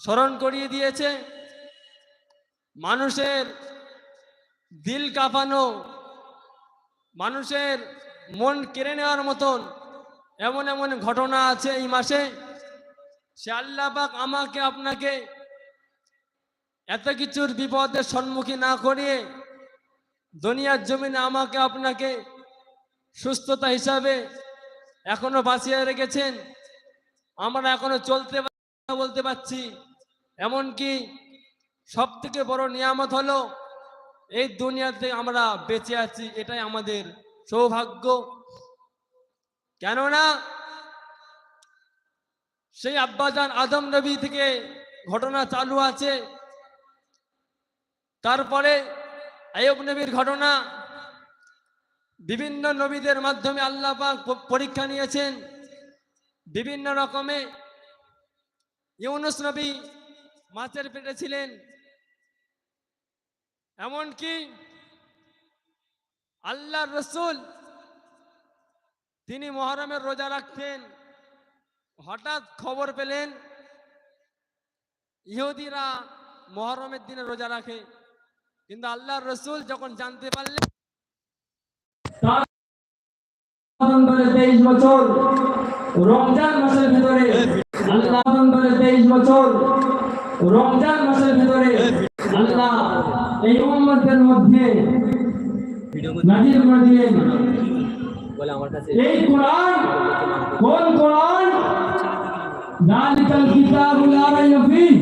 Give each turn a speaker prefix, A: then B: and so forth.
A: স্মরণ করিয়ে দিয়েছে। মানুষের দিল কাঁপানো, মানুষের মন কেড়ে নেওয়ার মতন এমন এমন ঘটনা আছে এই মাসে। সে আল্লাহ পাক আমাকে, আপনাকে এত কিছুর বিপদের সম্মুখীন না করিয়ে দুনিয়ার জমিনে আমাকে, আপনাকে সুস্থতা হিসাবে এখনও বাঁচিয়ে রেখেছেন। আমরা এখনও চলতে বলতে পারছি। এমনকি সব থেকে বড় নিয়ামত হলো, এই দুনিয়াতে আমরা বেঁচে আছি, এটাই আমাদের সৌভাগ্য। কেননা সেই আব্বাজান আদম নবী থেকে ঘটনা চালু আছে। তারপরে আয়ব নবীর ঘটনা। বিভিন্ন নবীদের মাধ্যমে আল্লাহ পরীক্ষা নিয়েছেন। বিভিন্ন রকমে ইউনুস নবী মাছের পেটে ছিলেন। এমনকি আল্লাহ রসুল তিনি মহরমের রোজা রাখতেন। হঠাৎ খবর পেলেন, ইহুদিরা মহরমের দিনে রোজা রাখে। কিন্তু আল্লাহ রসুল যখন জানতে পারলেন তেইশ বছর রমজান মাসের ভিতরে আল্লাহ করে তেইশ বছর। রমজান মাসের ভিতরে আল্লাহ এই উম্মতের মধ্যে নাজির করে দিলেন। এই কোরআন, কোন কোরআন? যালিকাল কিতাবুল লা রাইবা ফীহ